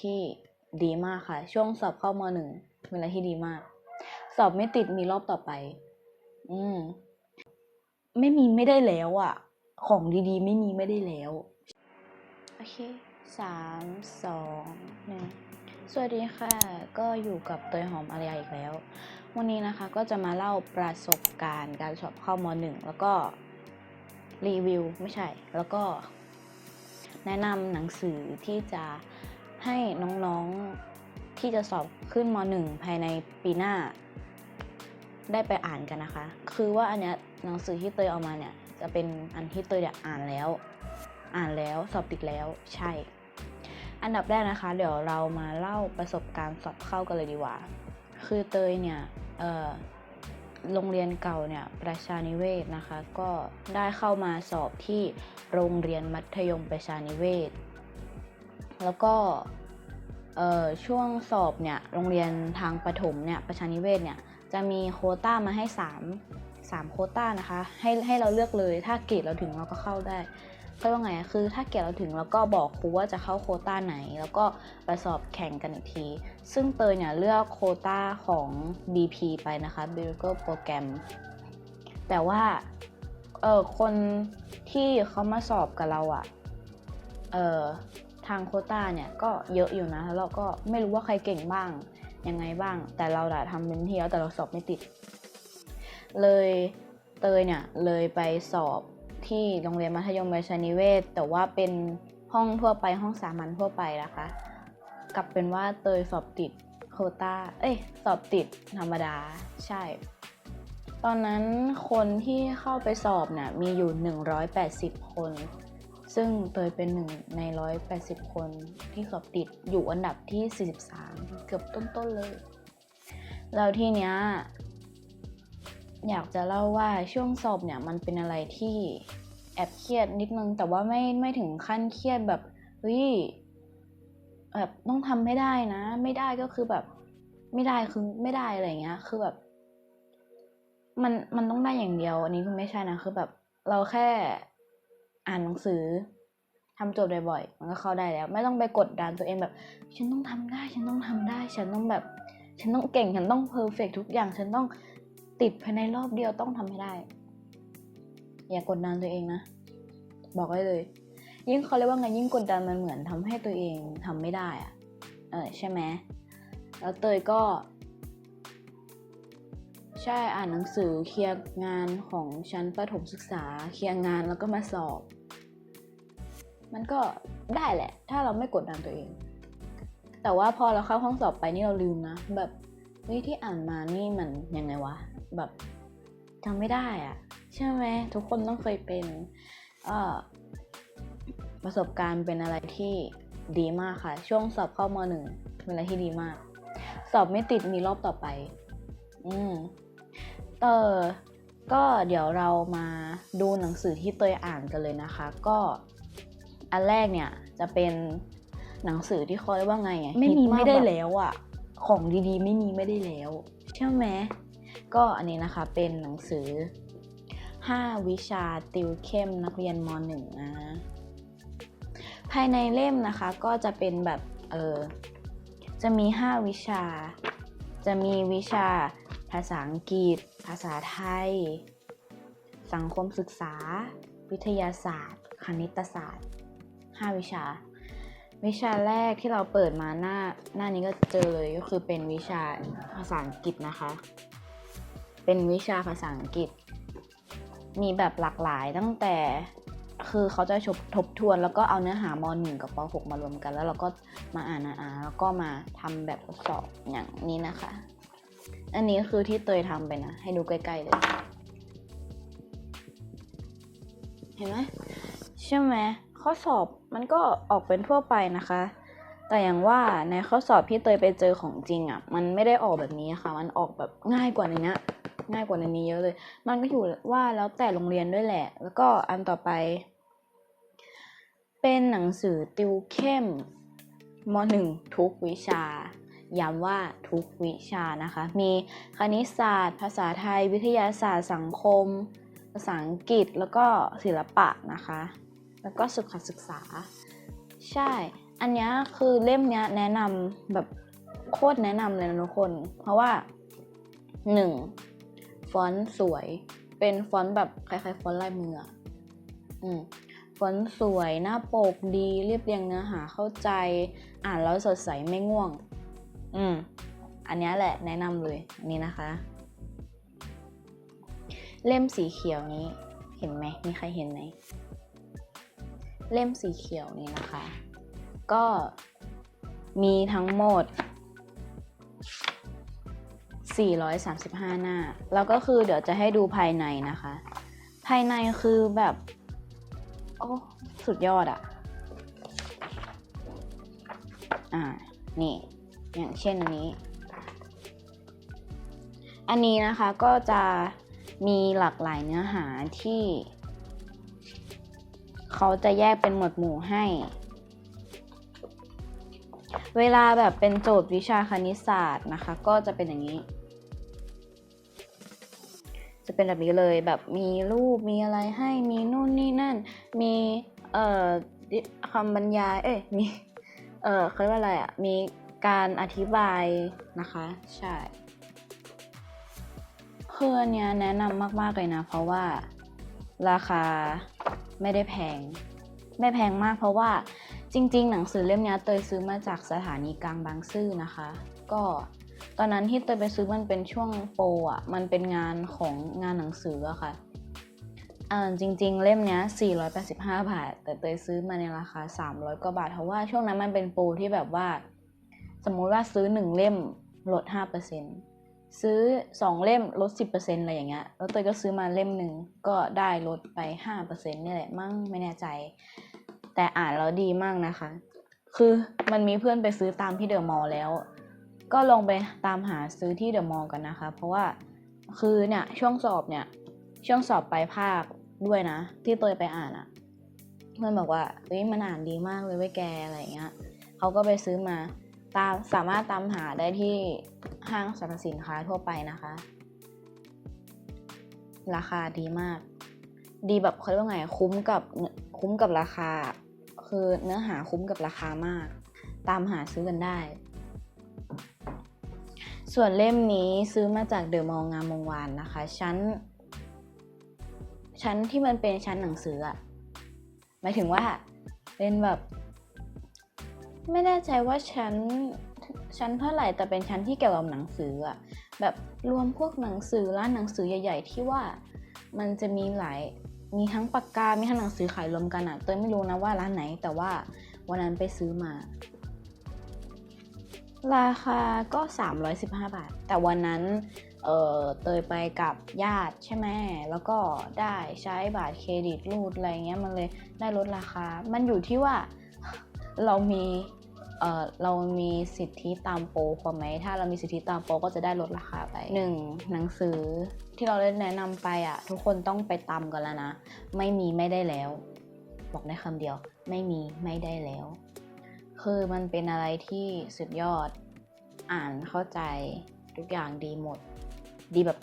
ที่ดีมากค่ะ ช่วงสอบเข้ามหนึ่งเป็นอะไรที่ดีมาก สอบไม่ติดมีรอบต่อไป อืม ไม่มีไม่ได้แล้วอะ่ะ ของดีๆ ไม่มีไม่ได้แล้ว โอเคสามสองหนึ่งสวัสดีค่ะ ก็อยู่กับเตยหอมอารยาอีกแล้ว วันนี้นะคะก็จะมาเล่าประสบการณ์การสอบเข้ามหนึ่งแล้วก็รีวิวไม่ใช่ แล้วก็แนะนำหนังสือที่จะ ให้น้องๆที่จะสอบขึ้นมหนึ่งภายในปีหน้า ได้ไปอ่านกันนะคะ คือว่าอันเนี้ยหนังสือที่เตยเอามาเนี่ย จะเป็นอันที่เตยอยากอ่านแล้ว อ่านแล้วสอบติดแล้วใช่ อันดับแรกนะคะ เดี๋ยวเรามาเล่าประสบการณ์สอบเข้ากันเลยดีกว่า คือเตยเนี่ยเออโรงเรียนเก่าเนี่ยประชานิเวศนะคะ ก็ได้เข้ามาสอบที่โรงเรียนมัธยมประชานิเวศ แล้วก็ช่วงสอบเนี่ยโรงเรียนทางประถมเนี่ยประชานิเวศเนี่ยจะมีโคต้ามาให้ 3 3โคต้านะคะให้ให้เราเลือกเลยถ้าเกรดเราถึงเราก็เข้าได้ก็ว่าไงคือถ้าเกรดเราถึงเราก็บอกครูว่าจะเข้าโคต้าไหน แล้วก็ไปสอบแข่งกันอีกที ซึ่งเตยเนี่ยเลือกโคต้าของ BP ไปนะคะ b i l g o Program แต่ว่าเออคนที่เขามาสอบกับเราอะเออ ทางโคต้าเนี่ยก็เยอะอยู่นะแล้วเราก็ไม่รู้ว่าใครเก่งบ้างยังไงบ้าง แต่เราอะทำเป็นที่แล้วแต่เราสอบไม่ติด เลยเตยเนี่ยเลยไปสอบที่โรงเรียนมัธยมประชานิเวศ แต่ว่าเป็นห้องทั่วไปห้องสามัญทั่วไปนะคะ กลับเป็นว่าเตยสอบติดโคตาเอ้ยสอบติดธรรมดาใช่ ตอนนั้นคนที่เข้าไปสอบเนี่ยมีอยู่ 180 คน ซึ่งเตยเป็นหนึ่งใน 180 คนที่สอบติดอยู่อันดับที่ 43 เกือบต้นๆเลย แล้วทีเนี้ยอยากจะเล่าว่าช่วงสอบเนี่ยมันเป็นอะไรที่แอบเครียดนิดนึง แต่ว่าไม่ไม่ถึงขั้นเครียดแบบเฮ้ยแบบต้องทำให้ได้นะ ไม่ได้ก็คือแบบ ไม่ได้คือไม่ได้อะไรเงี้ย คือแบบ มันมันต้องได้อย่างเดียว อันนี้คือไม่ใช่นะคือแบบ เราแค่ อ่านหนังสือทำโจทย์บ่อยๆมันก็เข้าได้แล้ว ไม่ต้องไปกดดันตัวเองแบบ ฉันต้องทำได้ ฉันต้องทำได้ ฉันต้องแบบ ฉันต้องเก่ง ฉันต้องเพอร์เฟกทุกอย่าง ฉันต้องติดภายในรอบเดียวต้องทำให้ได้ อย่ากดดันตัวเองนะ บอกไว้เลย ยิ่งเขาเรียกว่าไงยิ่งกดดันมันเหมือนทำให้ตัวเองทำไม่ได้อะเออใช่ไหมแล้วเตยก็ ใช่อ่านหนังสือเคลียร์งานของชั้นประถมศึกษา เคลียร์งานแล้วก็มาสอบ มันก็ได้แหละ ถ้าเราไม่กดดันตัวเอง แต่ว่าพอเราเข้าห้องสอบไปนี่เราลืมนะแบบเฮ้ยที่อ่านมานี่มันยังไงวะ แบบจำไม่ได้อะใช่ไหมทุกคนต้องเคยเป็นประสบการณ์เป็นอะไรที่ดีมากค่ะ ช่วงสอบเข้ามหนึ่งเป็นอะไรที่ดีมาก สอบไม่ติดมีรอบต่อไป อืม เออก็เดี๋ยวเรามาดูหนังสือที่เตยอ่านกันเลยนะคะ ก็อันแรกเนี่ยจะเป็นหนังสือที่เขาเรียกว่าไงอะไม่มีฮิตาไม่ได้แบบแล้วอะ ของดีๆ ไม่มีไม่ได้แล้วใช่ไหมก็อันนี้นะคะเป็นหนังสือ 5 วิชาติวเข้มนักเรียนม .1 นะภายในเล่มนะคะก็จะเป็นแบบเออจะมี 5 วิชา จะมีวิชา ภาษาอังกฤษ ภาษาไทย สังคมศึกษา วิทยาศาสตร์ คณิตศาสตร์ 5 วิชา วิชาแรกที่เราเปิดมาหน้าหน้านี้ก็เจอเลยก็คือเป็นวิชาภาษาอังกฤษนะคะ เป็นวิชาภาษาอังกฤษ มีแบบหลากหลายตั้งแต่คือเขาจะชบทบทวนแล้วก็เอาเนื้อหามหนึ่งกับปหกมารวมกัน แล้วเราก็มาอ่านอ่านแล้วก็มาทำแบบทดสอบอย่างนี้นะคะ อันนี้คือที่เตยทำไปนะ ให้ดูใกล้ๆเลย เห็นไหมใช่ไหมข้อสอบมันก็ออกเป็นทั่วไปนะคะ แต่อย่างว่าในข้อสอบที่เตยไปเจอของจริงอะ่ะ มันไม่ได้ออกแบบนี้ค่ะ มันออกแบบง่ายกว่าในเนี้ยง่ายกว่าในนี้เยอะเลย มันก็อยู่ว่าแล้วแต่โรงเรียนด้วยแหละ แล้วก็อันต่อไป เป็นหนังสือติวเข้มมหนึ่งทุกวิชา ย้ำว่าทุกวิชานะคะ มีคณิตศาสตร์ ภาษาไทย วิทยาศาสตร์สังคม ภาษาอังกฤษแล้วก็ศิลปะนะคะ แล้วก็สุขศึกษา ใช่ อันนี้คือเล่มนี้แนะนำแบบโคตรแนะนำเลยนะทุกคน เพราะว่าหนึ่งฟอนต์สวย เป็นฟอนต์แบบคล้ายๆฟอนต์ลายมืออืมฟอนต์สวย หน้าปกดีเรียบเรียงเนื้อหาเข้าใจ อ่านแล้วสดใสไม่ง่วง อันนี้แหละแนะนำเลยอันนี้นะคะ เล่มสีเขียวนี้เห็นไหมมีใครเห็นไหมเล่มสีเขียวนี้นะคะ ก็มีทั้งหมด 435 หน้า แล้วก็คือเดี๋ยวจะให้ดูภายในนะคะ ภายในคือแบบโอ้สุดยอดอะอ่า นี่ อย่างเช่นอันนี้ อันนี้นะคะก็จะมีหลากหลายเนื้อหาที่ เขาจะแยกเป็นหมวดหมู่ให้ เวลาแบบเป็นโจทย์วิชาคณิตศาสตร์นะคะ ก็จะเป็นอย่างนี้ จะเป็นแบบนี้เลยแบบมีรูปมีอะไรให้มีนู่นนี่นั่น มีเอ่อคำบรรยาย เอ้ยมีเอ่อเขาเรียกว่าอะไรอะมีการอธิบายนะคะ ใช่ คืออันเนี้ยแนะนำมาก ๆ เลยนะ เพราะว่าราคาไม่ได้แพง ไม่แพงมากเพราะว่าจริง ๆ หนังสือเล่มเนี้ยเตยซื้อมาจากสถานีกลางบางซื่อนะคะ ก็ตอนนั้นที่เตยไปซื้อมันเป็นช่วงโปรอะ มันเป็นงานของงานหนังสืออะค่ะอ่าจริง ๆ เล่มเนี้ย485 บาท แต่เตยซื้อมาในราคา 300 กว่าบาท เพราะว่าช่วงนั้นมันเป็นโปรที่แบบว่า สมมุติว่าซื้อ 1 เล่มลด 5% ซื้อ2เล่มลด10%อร์เซ็นต์อะไรอย่างเงี้ย แล้วเตยก็ซื้อมาเล่มหนึ่งก็ได้ลดไป5%นี่แหละมั่งไม่แน่ใจ แต่อ่านแล้วดีมากนะคะ คือมันมีเพื่อนไปซื้อตามที่เดอะมอลล์แล้ว ก็ลองไปตามหาซื้อที่เดอะมอลล์กันนะคะ เพราะว่าคือเนี่ยช่วงสอบเนี่ยช่วงสอบปลายภาคด้วยนะ ที่เตยไปอ่านอะ่ะเพื่อนบอกว่าเฮ้ยมันอ่านดีมากเลยเว้ยแกอะไรอย่างเงี้ยเขาก็ไปซื้อมา ตามสามารถตามหาได้ที่ห้างสรรพสินค้าทั่วไปนะคะ ราคาดีมาก ดีแบบเขาเรียกว่าไงคุ้มกับคุ้มกับราคา คือเนื้อหาคุ้มกับราคามาก ตามหาซื้อกันได้ ส่วนเล่มนี้ซื้อมาจากเดอะมอลล์งามวงวานนะคะ ชั้น ชั้นที่มันเป็นชั้นหนังสืออะหมายถึงว่าเป็นแบบ ไม่แน่ใจว่าชั้นชั้นเท่าไหร่แต่เป็นชั้นที่เกี่ยวกับหนังสืออะแบบรวมพวกหนังสือร้านหนังสือใหญ่ ๆ ที่ว่ามันจะมีหลายมีทั้งปากกา มีทั้งหนังสือขายรวมกันอะเตยไม่รู้นะว่าร้านไหน แต่ว่าวันนั้นไปซื้อมา ราคาก็ 315 บาท แต่วันนั้นเออเตยไปกับญาติใช่ไหมแล้วก็ได้ใช้บัตรเครดิตรูดอะไรเงี้ยมันเลยได้ลดราคา มันอยู่ที่ว่า เรามีเออเรามีสิทธิตามโปรพอไหมถ้าเรามีสิทธิตามโปรก็จะได้ลดราคาไปหนึ่งหนังสือที่เราได้แนะนำไปอะ ทุกคนต้องไปตามกันแล้วนะ ไม่มีไม่ได้แล้ว บอกได้คำเดียว ไม่มีไม่ได้แล้ว คือมันเป็นอะไรที่สุดยอด อ่านเข้าใจทุกอย่างดีหมด ดีแบบ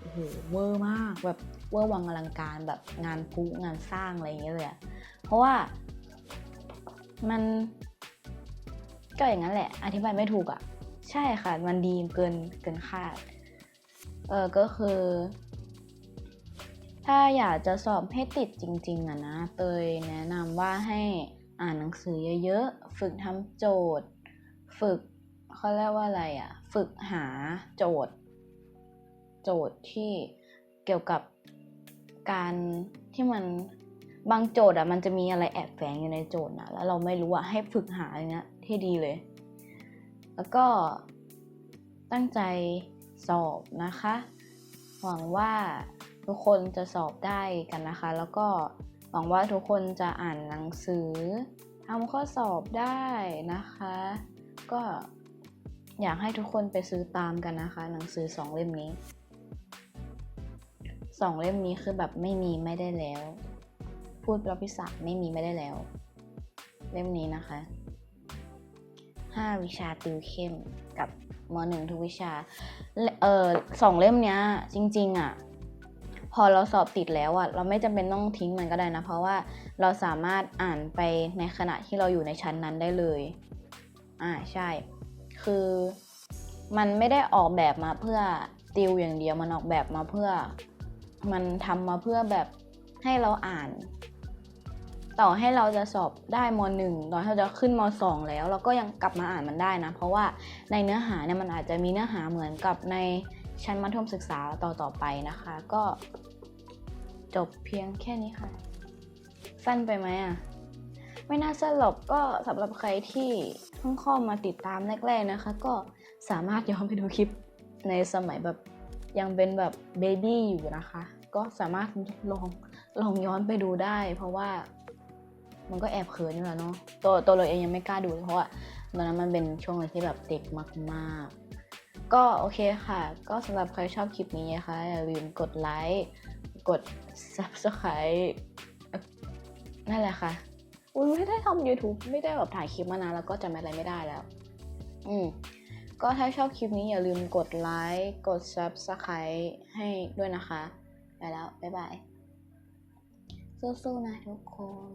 โอ้โหเวอร์มากแบบเวอร์วังอลังการแบบงานพุงานสร้างอะไรอย่างเงี้ยเลยอะเพราะว่า มันก็อย่างนั้นแหละ อธิบายไม่ถูกอะใช่ค่ะ มันดีเกินเกินคาด เออก็คือ ถ้าอยากจะสอบให้ติดจริง ๆอะนะ เตยแนะนำว่าให้อ่านหนังสือเยอะๆ ฝึกทำโจทย์ ฝึกเขาเรียกว่าอะไรอะ ฝึกหาโจทย์ โจทย์ที่เกี่ยวกับการที่มัน บางโจทย์อะมันจะมีอะไรแอบแฝงอยู่ในโจทย์นะแล้วเราไม่รู้อะให้ฝึกหาอย่างเงี้ยที่ดีเลย แล้วก็ตั้งใจสอบนะคะ หวังว่าทุกคนจะสอบได้กันนะคะ แล้วก็หวังว่าทุกคนจะอ่านหนังสือทำข้อสอบได้นะคะ ก็อยากให้ทุกคนไปซื้อตามกันนะคะ หนังสือสองเล่มนี้สองเล่มนี้คือแบบไม่มีไม่ได้แล้ว พูดประพิษาไม่มีไม่ได้แล้ว เล่มนี้นะคะห้าวิชาติวเข้มกับมหนึ่งทุกวิชา เออสองเล่มเนี้ย จริง ๆอะ พอเราสอบติดแล้วอะ เราไม่จำเป็นต้องทิ้งมันก็ได้นะ เพราะว่าเราสามารถอ่านไปในขณะที่เราอยู่ในชั้นนั้นได้เลย อ่าใช่ คือมันไม่ได้ออกแบบมาเพื่อติวอย่างเดียวมันออกแบบมาเพื่อ มันทำมาเพื่อแบบให้เราอ่าน ต่อให้เราจะสอบได้มหนึ่งตอให้เราจะขึ้นมสองแล้ว เราก็ยังกลับมาอ่านมันได้นะ เพราะว่าในเนื้อหาเนี่ยมันอาจจะมีเนื้อหาเหมือนกับในชั้นมัธยมศึกษาต่อต่อไปนะคะ ก็จบเพียงแค่นี้ค่ะ สั้นไปไหมอะ ไม่น่าสั้นหรอกก็สำหรับใครที่เพิ่งเข้ามาติดตามแรกๆนะคะ ก็สามารถย้อนไปดูคลิปในสมัยแบบยังเป็นแบบเบบี้อยู่นะคะ ก็สามารถลองลองย้อนไปดูได้ เพราะว่า มันก็แอบเขินอยู่แล้วเนาะตัวตัวเราเองยังไม่กล้าดูเพราะว่าตอนนั้นมันเป็นช่วงเลาที่แบบเด็กมากๆ ก็โอเคค่ะ ก็สำหรับใครชอบคลิปนี้นะคะอย่าลืมกดไลค์กด subscribe นั่นแหละค่ะอุ้ยไม่ได้ทำ YouTube ไม่ได้แบบถ่ายคลิปมานานแล้วก็จำอะไรไม่ได้แล้ว อืมก็ถ้าชอบคลิปนี้อย่าลืมกดไลค์กด Subscribe ให้ด้วยนะคะ ไปแล้ว บ๊ายบาย สู้ๆนะทุกคน